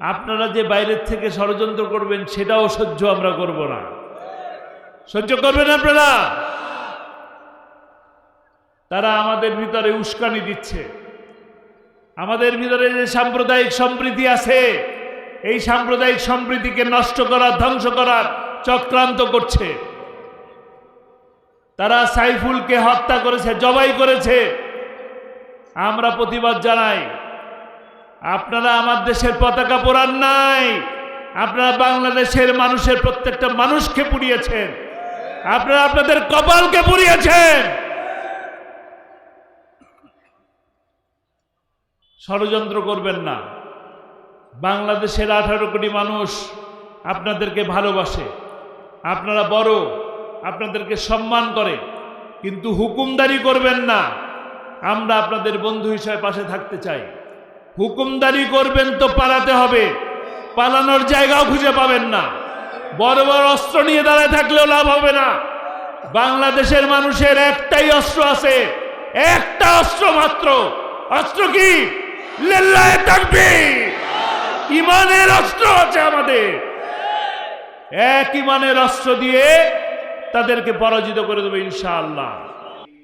আপনারা যে বাইরের থেকে ষড়যন্ত্র করবেন, সেটাও সহ্য আমরা করব না। সহ্য করবেন আপনারা? তারা আমাদের ভিতরে উস্কানি দিচ্ছে। আমাদের ভিতরে যে সাম্প্রদায়িক সম্প্রীতি আছে, এই সাম্প্রদায়িক সম্প্রীতিকে নষ্ট করার, ধ্বংস করার চক্রান্ত করছে। তারা সাইফুলকে হত্যা করেছে, জবাই করেছে। আমরা প্রতিবাদ জানাই। আপনারা আমার দেশের পতাকা পোড়ান নাই। আপনারা বাংলাদেশের মানুষের প্রত্যেকটা মানুষকে পুড়িয়েছেন। আপনারা আপনাদের কপালকে পুড়িয়েছেন। ষড়যন্ত্র করবেন না। বাংলাদেশের আঠারো কোটি মানুষ আপনাদেরকে ভালোবাসে। আপনারা বড়, আপনাদেরকে সম্মান করে। কিন্তু হুকুমদারি করবেন না। আমরা আপনাদের বন্ধু হিসেবে পাশে থাকতে চাই। হুকুমদারি করবেন তো পালাতে হবে। পালানোর জায়গাও খুঁজে পাবেন না। বড় বড় অস্ত্র নিয়ে দাঁড়ায় থাকলেও লাভ হবে না। বাংলাদেশের মানুষের একটাই অস্ত্র আছে। একটা অস্ত্র মাত্র। অস্ত্র কি? ইমানের অস্ত্র আছে আমাদের। এক ইমানের অস্ত্র দিয়ে তাদেরকে পরাজিত করে দেবে ইনশাআল্লাহ।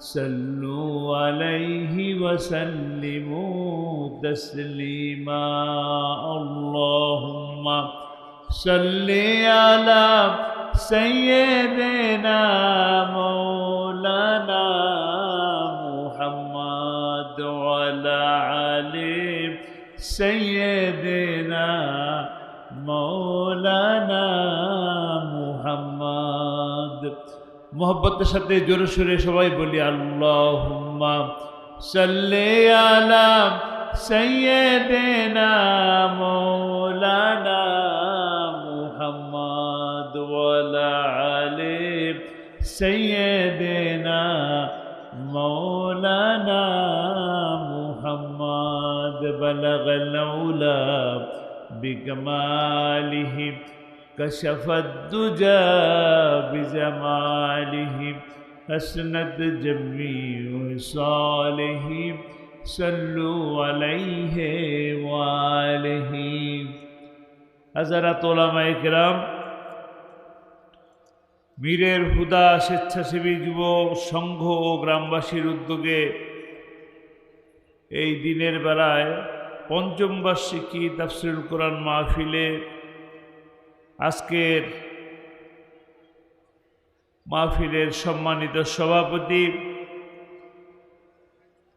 صلوا عليه وسلموا تسليما. اللهم صل على سيدنا مولانا محمد وعلى آله سيدنا مولانا মোহব্বতের সাথে জোরে সোরে সবাই বলি আল্লাহ সাল্লে আলাম সৈয়দেনা মৌলানা মুহাম্মদ ওয়ালা আলে সৈয়দেনা মৌলানা মুহাম্মদ বলগল বিকমালিহি كشف الدجى بجماله حسنت جميع صالح صلوا عليه وآله হাজারাত ওলামা ইকরাম মীরের হুদা স্বেচ্ছাসেবী যুব সংঘ ও গ্রামবাসীর উদ্যোগে এই দিনের বেলায় পঞ্চম বার্ষিকী তাফসিরুল কোরআন মাহফিলে আজকের মাহফিলের সম্মানিত সভাপতি,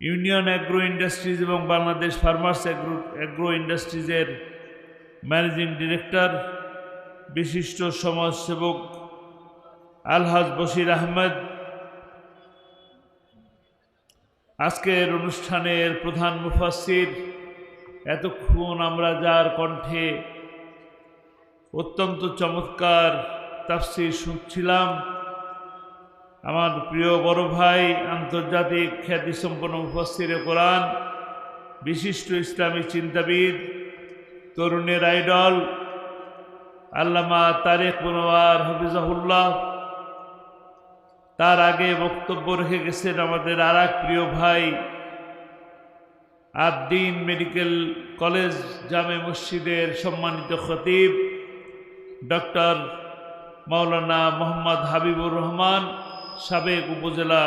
ইউনিয়ন অ্যাগ্রো ইন্ডাস্ট্রিজ এবং বাংলাদেশ ফার্মার্স অ্যাগ্রো অ্যাগ্রো ইন্ডাস্ট্রিজের ম্যানেজিং ডিরেক্টর, বিশিষ্ট সমাজসেবক আলহাজ বশির আহমেদ। আজকের অনুষ্ঠানের প্রধান মুফাসির এতক্ষণ আমরা যার কণ্ঠে অত্যন্ত চমৎকার তাফসির শুনছিলাম। আমার প্রিয় বড় ভাই, আন্তর্জাতিক খ্যাতিসম্পন্ন মুফাসিরে কোরআন, বিশিষ্ট ইসলামী চিন্তাবিদ, তরুণের আইডল, আল্লামা তারেক মনোয়ার হাফিজাহুল্লাহ। তার আগে বক্তব্য রেখে গেছেন আমাদের আর প্রিয় ভাই আদ্দিন মেডিকেল কলেজ জামে মসজিদের সম্মানিত খতিব। ডক্টর মাওলানা মোহাম্মদ হাবিবুর রহমান, সাবেক উপজেলা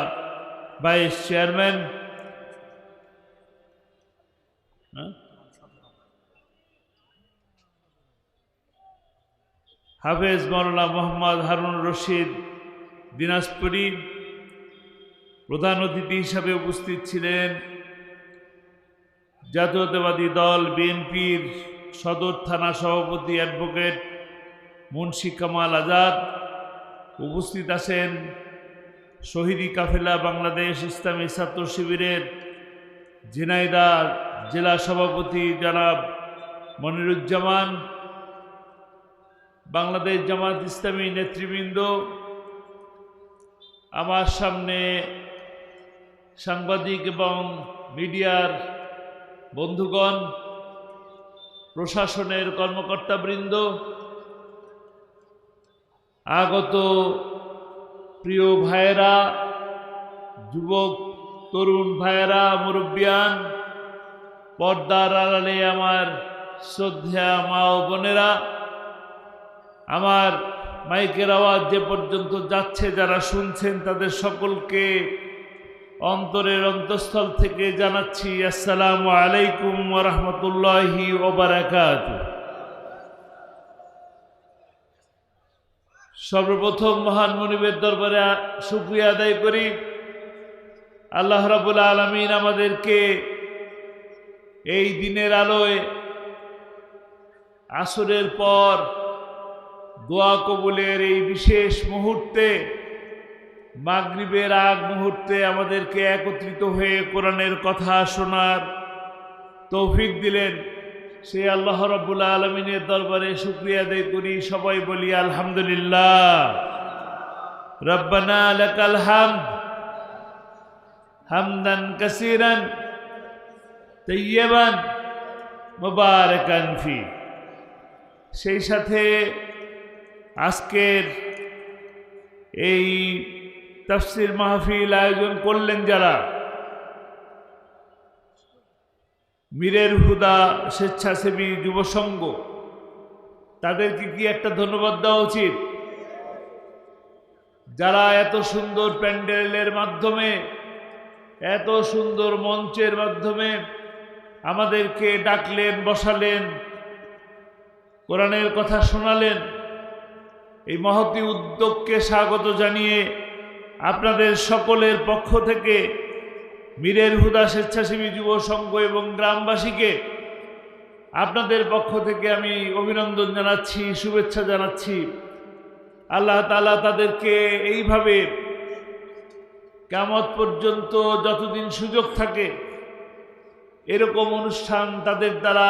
ভাইস চেয়ারম্যান হ্যাঁ? হাফেজ মাওলানা মোহাম্মদ হারুন রশিদ, দিনাজপুরী প্রধান অতিথি হিসাবে উপস্থিত ছিলেন জাতীয়তাবাদী দল বিএনপির সদর থানা সভাপতি অ্যাডভোকেট মুন্সি কামাল আজাদ উপস্থিত আছেন শহীদি কাফেলা বাংলাদেশ ইসলামী ছাত্র শিবিরের ঝিনাইদা জেলা সভাপতি জনাব মনিরুজ্জামান, বাংলাদেশ জামাত ইসলামী নেতৃবৃন্দ। আমার সামনে সাংবাদিক এবং মিডিয়ার বন্ধুগণ, প্রশাসনের কর্মকর্তাবৃন্দ আগত প্রিয় ভাইয়েরা, যুবক, তরুণ ভাইয়েরা, মুরব্বিয়ান, পর্দার আড়ালে আমার শ্রদ্ধা মা ও বোনেরা, আমার মাইকের আওয়াজ যে পর্যন্ত যাচ্ছে, যারা শুনছেন তাদের সকলকে অন্তরের অন্তঃস্থল থেকে জানাচ্ছি, আসসালামু আলাইকুম রহমতুল্লাহি ওবরাকাত সর্বপ্রথম মহান মনিবের দরবারে শুক্রিয়া আদায় করি। আল্লাহ রাবুল আলমিন আমাদেরকে এই দিনের আলোয় আসরের পর দোয়া কবুলের এই বিশেষ মুহূর্তে, মাগরিবের আগ মুহূর্তে আমাদেরকে একত্রিত হয়ে কোরআনের কথা শোনার তৌফিক দিলেন। সেই আল্লাহ রব্বুল আলমিনের দরবারে শুক্রিয়া আদায় করি। সবাই বলি, আলহামদুলিল্লাহ। রব্বানা লাকাল হামদ। হামদান কাসিরান। তৈয়বান মুবারকান সেই সাথে আজকের এই তাফসির মাহফিল আয়োজন করলেন যারা মীরের হুদা স্বেচ্ছাসেবী যুব সংঘ তাদেরকে কি একটা ধন্যবাদ দেওয়া উচিত? যারা এত সুন্দর প্যান্ডেলের মাধ্যমে, এত সুন্দর মঞ্চের মাধ্যমে আমাদেরকে ডাকলেন, বসালেন, কোরআনের কথা শোনালেন, এই মহতি উদ্যোগকে স্বাগত জানিয়ে আপনাদের সকলের পক্ষ থেকে মীরের হুদা স্বেচ্ছাসেবী যুব সংঘ এবং গ্রামবাসীকে আপনাদের পক্ষ থেকে আমি অভিনন্দন জানাচ্ছি, শুভেচ্ছা জানাচ্ছি। আল্লাহ তালা তাদেরকে এইভাবে কামত পর্যন্ত যতদিন সুযোগ থাকে, এরকম অনুষ্ঠান তাদের দ্বারা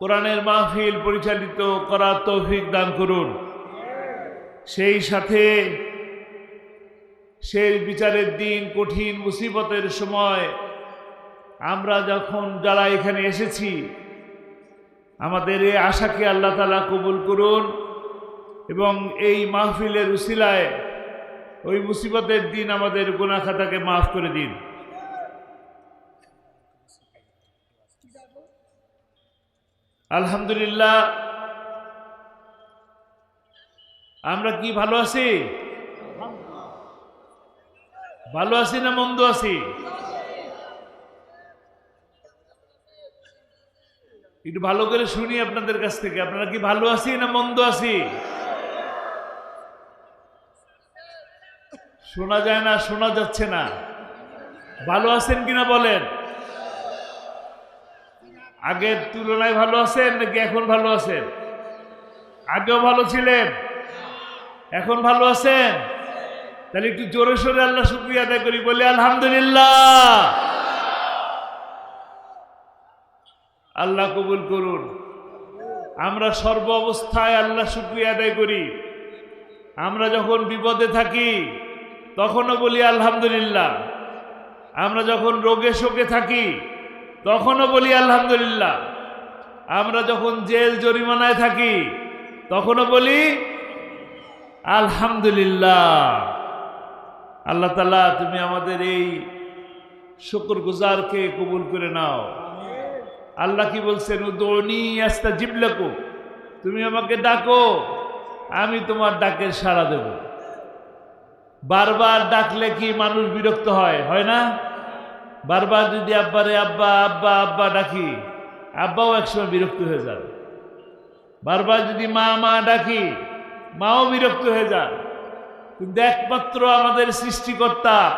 কোরআনের মাহফিল পরিচালিত করার তৌফিক দান করুন। সেই সাথে সেই বিচারের দিন, কঠিন মুসিবতের সময় আমরা যখন যারা এখানে এসেছি, আমাদের এই আশাকে আল্লাহ তালা কবুল করুন এবং এই মাহফিলের উসিলায় ওই মুসিবতের দিন আমাদের গুনাখাতাকে মাফ করে দিন। আলহামদুলিল্লাহ, আমরা কি ভালো আছি? ভালো আছি না মন্দ আছি? একটু ভালো করে শুনি আপনাদের কাছ থেকে। আপনারা কি ভালো আছি না মন্দ আছি? শোনা যায় না, শোনা যাচ্ছে না। ভালো আছেন কিনা বলেন? আগের তুলনায় ভালো আছেন নাকি এখন ভালো আছেন? আগেও ভালো ছিলেন, এখন ভালো আছেন? তাহলে একটু জোরে সোরে আল্লাহ শুক্রিয়া আদায় করি, বলি আলহামদুলিল্লাহ। আল্লাহ কবুল করুন। আমরা সর্ব অবস্থায় আল্লাহ শুক্রিয়া আদায় করি। আমরা যখন বিপদে থাকি, তখনও বলি আলহামদুলিল্লাহ। আমরা যখন রোগে শোকে থাকি, তখনও বলি আলহামদুলিল্লাহ। আমরা যখন জেল জরিমানায় থাকি, তখনও বলি আলহামদুলিল্লাহ। আল্লাহ তালা তুমি আমাদের এই শুকর গুজারকে কবুল করে নাও। আল্লাহ কি বলছেন উদনি আস্তা জিবলাকু তুমি আমাকে ডাকো, আমি তোমার ডাকের সাড়া দেব। বারবার ডাকলে কি মানুষ বিরক্ত হয়? হয় না? বারবার যদি আব্বারে, আব্বা আব্বা আব্বা ডাকি, আব্বাও একসময় বিরক্ত হয়ে যান বারবার যদি মা মা ডাকি, মাও বিরক্ত হয়ে যান কিন্তু একমাত্র আমাদের সৃষ্টিকর্তা,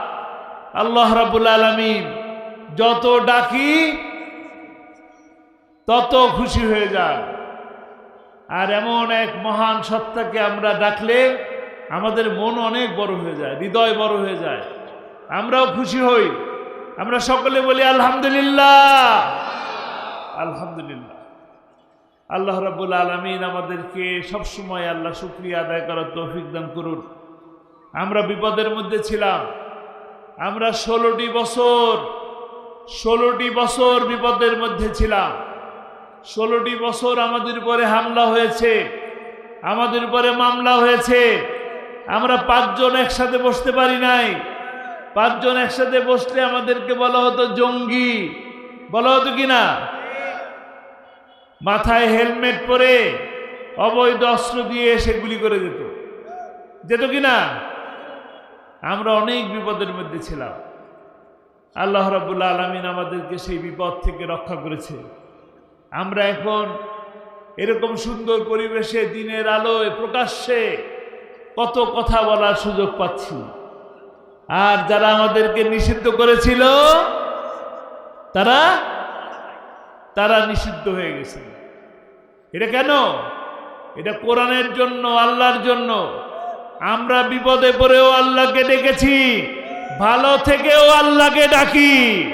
আল্লাহ রাবুল আলমিন। যত ডাকি, তত খুশি হয়ে যান। আর এমন এক মহান সত্তাকে আমরা ডাকলে আমাদের মন অনেক বড় হয়ে যায়, হৃদয় বড় হয়ে যায়। আমরাও খুশি হই। আমরা সকলে বলি, আলহামদুলিল্লাহ। আলহামদুলিল্লাহ। আল্লাহ রাবুল আলমিন আমাদেরকে সবসময় আল্লাহ শুক্রিয়া আদায় করার তৌফিক দান করুন। আমরা বিপদের মধ্যে ছিলাম। আমরা ষোলোটি বছর ষোলোটি বছর বিপদের মধ্যে ছিলাম। ষোলোটি বছর আমাদের উপরে হামলা হয়েছে, আমাদের উপরে মামলা হয়েছে। আমরা পাঁচজন একসাথে বসতে পারি নাই। পাঁচজন একসাথে বসলে আমাদেরকে বলা হতো জঙ্গি। বলা হতো কি না? মাথায় হেলমেট পরে অবৈধ অস্ত্র দিয়ে এসে গুলি করে যেত যেত কি না? আমরা অনেক বিপদের মধ্যে ছিলাম। আল্লাহ রাবুল্লা আলমিন আমাদেরকে সেই বিপদ থেকে রক্ষা করেছে। আমরা এখন এরকম সুন্দর পরিবেশে দিনের আলোয় প্রকাশ্যে কত কথা বলার সুযোগ পাচ্ছি। আর যারা আমাদেরকে নিষিদ্ধ করেছিল, তারা তারা নিষিদ্ধ হয়ে গেছে। এটা কেন? এটা কোরআনের জন্য, আল্লাহর জন্য। আমরা বিপদে পড়েও আল্লাহকে ডেকেছি, ভালো থেকেও আল্লাহকে ডাকি।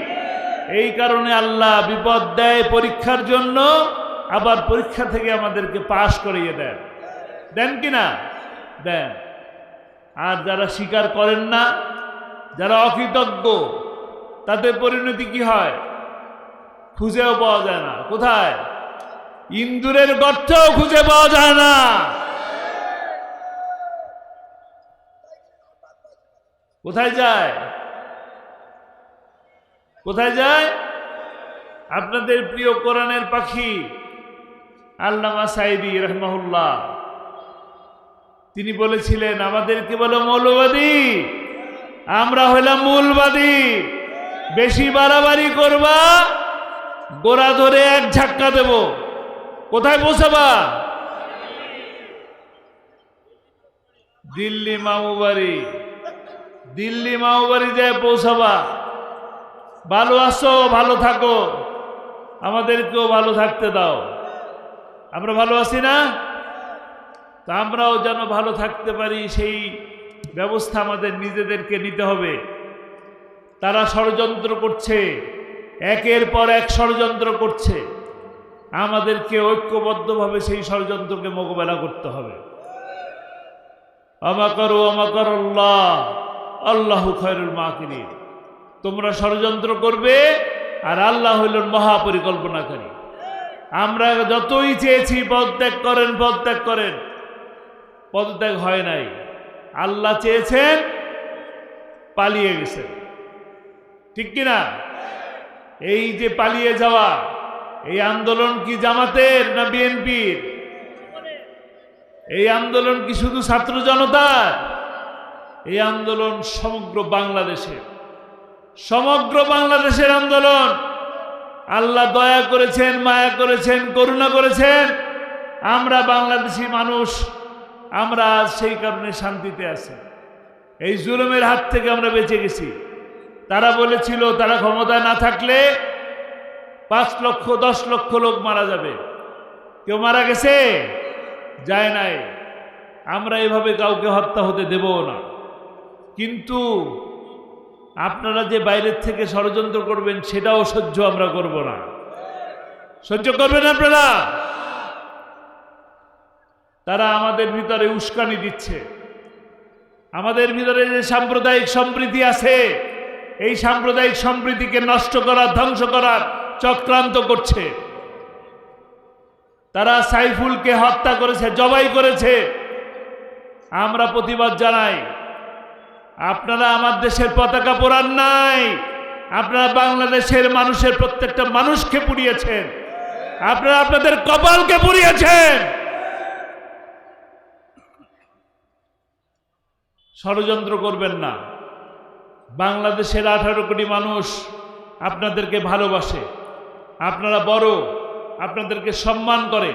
এই কারণে আল্লাহ বিপদ দেয় পরীক্ষার জন্য, আবার পরীক্ষা থেকে আমাদেরকে পাশ করিয়ে দেন। দেন কি না? দেন। আর যারা স্বীকার করেন না, যারা অকৃতজ্ঞ, তাদের পরিণতি কি হয়? খুঁজেও পাওয়া যায় না। কোথায়? ইন্দুরের গর্তেও খুঁজে পাওয়া যায় না। কোথায় যায়? কোথায় যায়? আপনাদের প্রিয় কোরআনের পাখি আল্লামা সাইদি রহমাহুল্লাহ। তিনি বলেছিলেন, আমাদেরকে বলো মৌলবাদী, আমরা হইলাম মূলবাদী। বেশি বাড়াবাড়ি করবা, গোড়া ধরে এক ঝাক্কা দেব। কোথায় পৌঁছাবা? দিল্লি মামুবাড়ি। দিল্লি মামুবাড়ি যায় পৌঁছাবা। ভালো আসো ভালো থাকো। আমাদেরকেও ভালো থাকতে দাও। আমরা ভালো আছি না? তা আমরাও যেন ভালো থাকতে পারি, সেই ব্যবস্থা আমাদের নিজেদেরকে নিতে হবে। তারা ষড়যন্ত্র করছে, একের পর এক ষড়যন্ত্র করছে। আমাদেরকে ঐক্যবদ্ধভাবে সেই ষড়যন্ত্রকে মোকাবেলা করতে হবে। আমাকর আমাকর আল্লাহ। আল্লাহ খয়রুল মাকিরিন। তোমরা ষড়যন্ত্র করবে আর আল্লাহ হইলেন মহাপরিকল্পনাকারী। আমরা যতই চেয়েছি পদত্যাগ করেন পদত্যাগ করেন পদত্যাগ হয় নাই। আল্লাহ চেয়েছেন, পালিয়ে গেছেন। ঠিক কিনা এই যে পালিয়ে যাওয়া, এই আন্দোলন কি জামাতের না বিএনপির? এই আন্দোলন কি শুধু ছাত্র জনতার? এই আন্দোলন সমগ্র বাংলাদেশে, সমগ্র বাংলাদেশের আন্দোলন। আল্লাহ দয়া করেছেন, মায়া করেছেন, করুণা করেছেন। আমরা বাংলাদেশি মানুষ, আমরা সেই কারণে শান্তিতে আছি। এই জুলুমের হাত থেকে আমরা বেঁচে গেছি। তারা বলেছিল, তারা ক্ষমতায় না থাকলে পাঁচ লক্ষ, দশ লক্ষ লোক মারা যাবে। কেউ মারা গেছে? যায় নাই। আমরা এভাবে কাউকে হত্যা হতে দেব না। কিন্তু আপনারা যে বাইরের থেকে ষড়যন্ত্র করবেন, সেটাও সহ্য আমরা করব না। সহ্য করবেন আপনারা? তারা আমাদের ভিতরে উস্কানি দিচ্ছে। আমাদের ভিতরে যে সাম্প্রদায়িক সম্প্রীতি আছে, এই সাম্প্রদায়িক সম্প্রীতিকে নষ্ট করার ধ্বংস করার চক্রান্ত করছে। তারা সাইফুলকে হত্যা করেছে, জবাই করেছে। আমরা প্রতিবাদ জানাই। আপনারা আমার দেশের পতাকা পোড়ান নাই। আপনারা বাংলাদেশের মানুষের প্রত্যেকটা মানুষকে পুড়িয়েছেন। আপনারা আপনাদের কপালকে পুড়িয়েছেন। ষড়যন্ত্র করবেন না। বাংলাদেশের আঠারো কোটি মানুষ আপনাদেরকে ভালোবাসে। আপনারা বড়, আপনাদেরকে সম্মান করে।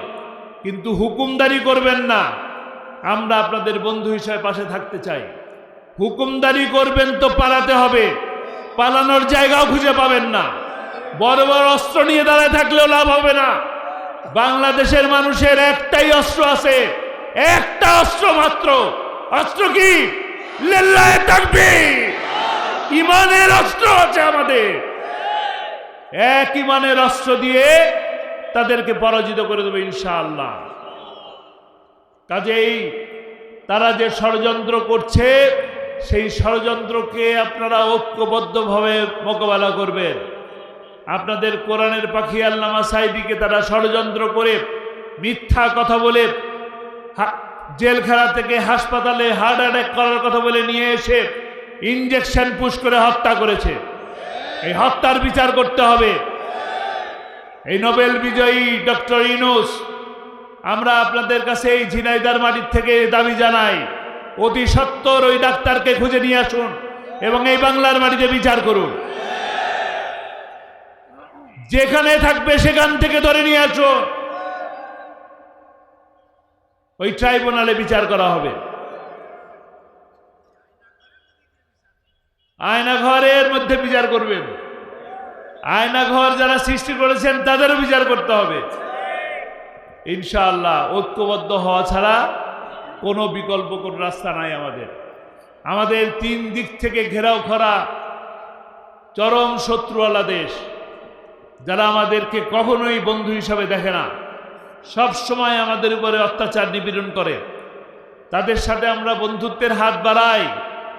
কিন্তু হুকুমদারি করবেন না। আমরা আপনাদের বন্ধু হিসেবে পাশে থাকতে চাই। হুকুমদারি করবেন তো পালাতে হবে। পালানোর জায়গাও খুঁজে পাবেন না। বড় বড় অস্ত্র নিয়ে দাঁড়ায় থাকলেও লাভ হবে না। বাংলাদেশের মানুষের একটাই অস্ত্র আছে। একটা অস্ত্র মাত্র। অস্ত্র কি? ইমানের অস্ত্র আছে আমাদের। এক ইমানের অস্ত্র দিয়ে তাদেরকে পরাজিত করে দেবে ইনশাআল্লাহ। কাজেই তারা যে ষড়যন্ত্র করছে সেই ষড়যন্ত্রকে আপনারা ঐক্যবদ্ধভাবে মোকাবেলা করবেন। আপনাদের কোরআনের পাখি আল্লামা সাইদিকে তারা ষড়যন্ত্র করে মিথ্যা কথা বলে জেলখানা থেকে হাসপাতালে হার্ট অ্যাটাক করার কথা বলে নিয়ে এসে ইঞ্জেকশন পুশ করে হত্যা করেছে। এই হত্যার বিচার করতে হবে। এই নোবেল বিজয়ী ডক্টর ইনুস আমরা আপনাদের কাছে এই ঝিনাইদার মাটির থেকে দাবি জানাই। অতি সত্তর ওই ডাক্তারকে খুঁজে নিয়ে আসুন এবং এই বাংলার মাটিতে বিচার করুন। যেখানে থাকবে সেখান থেকে ধরে নিয়ে আসুন। ওই ট্রাইব্যুনালে বিচার করা হবে। আয়না ঘরের মধ্যে বিচার করবেন। আয়না ঘর যারা সৃষ্টি করেছেন তাদেরও বিচার করতে হবে। ইনশাআল্লাহ, ঐক্যবদ্ধ হওয়া ছাড়া কোনো বিকল্প, কোনো রাস্তা নাই আমাদের। আমাদের তিন দিক থেকে ঘেরাও করা চরম শত্রুওয়ালা দেশ, যারা আমাদেরকে কখনোই বন্ধু হিসাবে দেখে না। সব সময় আমাদের উপরে অত্যাচার নিপীড়ন করে। তাদের সাথে আমরা বন্ধুত্বের হাত বাড়াই,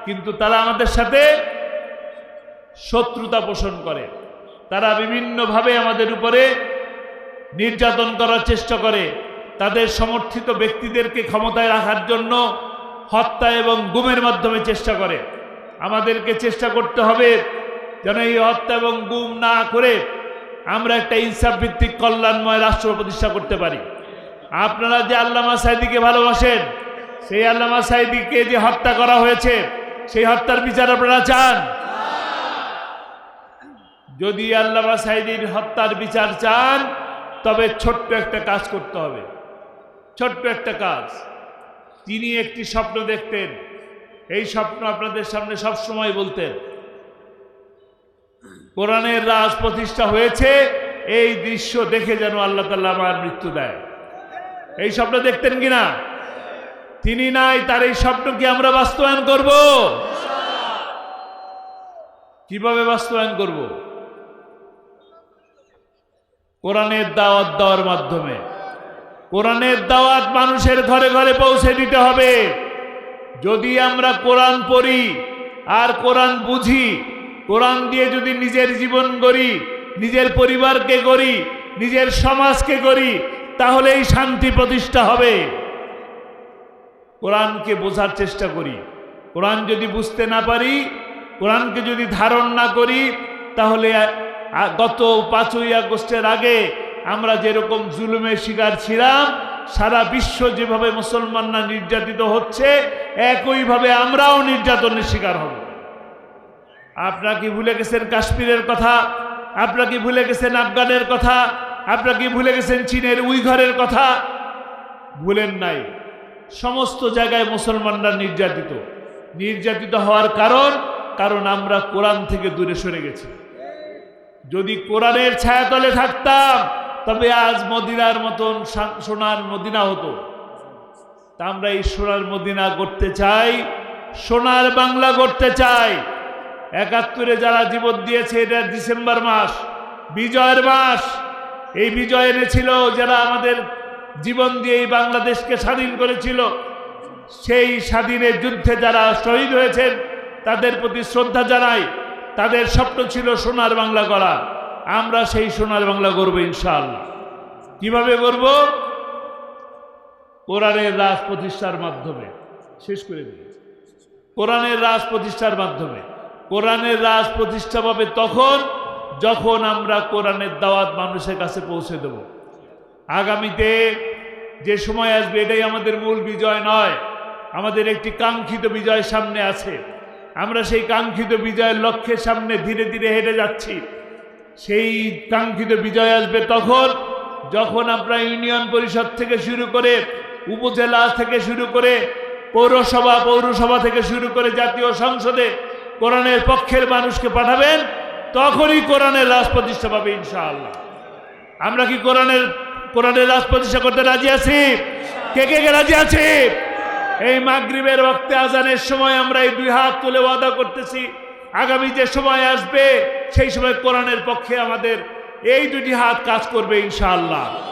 কিন্তু তারা আমাদের সাথে শত্রুতা পোষণ করে। তারা বিভিন্নভাবে আমাদের উপরে নির্যাতন করার চেষ্টা করে। তাদের সমর্থিত ব্যক্তিদেরকে ক্ষমতায় রাখার জন্য হত্যা এবং গুমের মাধ্যমে চেষ্টা করে। আমাদেরকে চেষ্টা করতে হবে যেন এই হত্যা এবং গুম না করে আমরা একটা ইনসাফ ভিত্তিক কল্যাণময় রাষ্ট্র প্রতিষ্ঠা করতে পারি। আপনারা যে আল্লামা সাইদিকে ভালোবাসেন, সেই আল্লামা সাইদিকে যে হত্যা করা হয়েছে, সেই হত্যার বিচার আপনারা চান? যদি আল্লামা সাইদির হত্যার বিচার চান, তবে ছোট্ট একটা কাজ করতে হবে। ছোট্ট একটা কাজ। তিনি একটি স্বপ্ন দেখতেন। এই স্বপ্ন আপনাদের সামনে সব সময় বলতেন। কোরআনের রাজ প্রতিষ্ঠা হয়েছে, এই দৃশ্য দেখে যেন আল্লাহ তাল্লাহ আমার মৃত্যু দেয়। এই স্বপ্ন দেখতেন কিনা? তিনি নাই, তার এই স্বপ্ন কি আমরা বাস্তবায়ন করব? কীভাবে বাস্তবায়ন করব? কোরআনের দাওয়াত দেওয়ার মাধ্যমে। কোরআনের দাওয়াত মানুষের ঘরে ঘরে পৌঁছে দিতে হবে। যদি আমরা কোরআন পড়ি আর কোরআন বুঝি, কোরআন দিয়ে যদি নিজের জীবন গড়ি, নিজের পরিবারকে গড়ি, নিজের সমাজকে গড়ি, তাহলে এই শান্তি প্রতিষ্ঠা হবে। কোরআনকে বোঝার চেষ্টা করি। কোরআন যদি বুঝতে না পারি, কোরআনকে যদি ধারণ না করি, তাহলে গত পাঁচই আগস্টের আগে আমরা যেরকম জুলুমের শিকার ছিলাম, সারা বিশ্ব যেভাবে মুসলমানরা নির্যাতিত হচ্ছে, একইভাবে আমরাও নির্যাতনের শিকার হব। আপনারা কি ভুলে গেছেন কাশ্মীরের কথা? আপনারা কি ভুলে গেছেন আফগানের কথা? আপনারা কি ভুলে গেছেন চীনের উইঘরের কথা? ভুলেন নাই। সমস্ত জায়গায় মুসলমানরা নির্যাতিত। নির্যাতিত হওয়ার কারণ কারণ আমরা কোরআন থেকে দূরে সরে গেছি। যদি কোরআনের ছায়াতলে থাকতাম তবে আজ মদিনার মতন সোনার মদিনা হতো। তা আমরা এই সোনার মদিনা করতে চাই, সোনার বাংলা করতে চাই। একাত্তরে যারা জীবন দিয়েছে, এটা ডিসেম্বর মাস, বিজয়ের মাস। এই বিজয় এনেছিল যারা আমাদের জীবন দিয়ে এই বাংলাদেশকে স্বাধীন করেছিল। সেই স্বাধীনের যুদ্ধে যারা শহীদ হয়েছেন, তাদের প্রতি শ্রদ্ধা জানাই। তাদের স্বপ্ন ছিল সোনার বাংলা করা আমরা সেই সোনার বাংলা করব ইনশাআল্লাহ। কীভাবে করব কোরআনের রাজ প্রতিষ্ঠার মাধ্যমে। শেষ করে দিই। কোরআনের রাজ প্রতিষ্ঠার মাধ্যমে। কোরআনের রাজ প্রতিষ্ঠা পাবে তখন, যখন আমরা কোরআনের দাওয়াত মানুষের কাছে পৌঁছে দেব। আগামীতে যে সময় আসবে, এটাই আমাদের মূল বিজয় নয়। আমাদের একটি কাঙ্ক্ষিত বিজয় সামনে আছে। আমরা সেই কাঙ্ক্ষিত বিজয়ের লক্ষ্যের সামনে ধীরে ধীরে হেঁটে যাচ্ছি। সেই কাঙ্ক্ষিত বিজয় আসবে তখন, যখন আমরা ইউনিয়ন পরিষদ থেকে শুরু করে, উপজেলা থেকে শুরু করে, পৌরসভা পৌরসভা থেকে শুরু করে জাতীয় সংসদে কোরআনের পক্ষের মানুষকে পাঠাবেন, তখনই কোরআনের রাজ প্রতিষ্ঠা পাবে ইনশাআল্লাহ। আমরা কি কোরআনের কোরআনের রাজ প্রতিষ্ঠা করতে রাজি আছি? কে কে কে রাজি আছি? এই মাগরিবের রক্তে আজানের সময় আমরা এই দুই হাত তুলে ওয়াদা করতেছি আগামী যে সময় আসবে, সেই সময় কোরআনের পক্ষে আমাদের এই দুটি হাত কাজ করবে ইনশাআল্লাহ।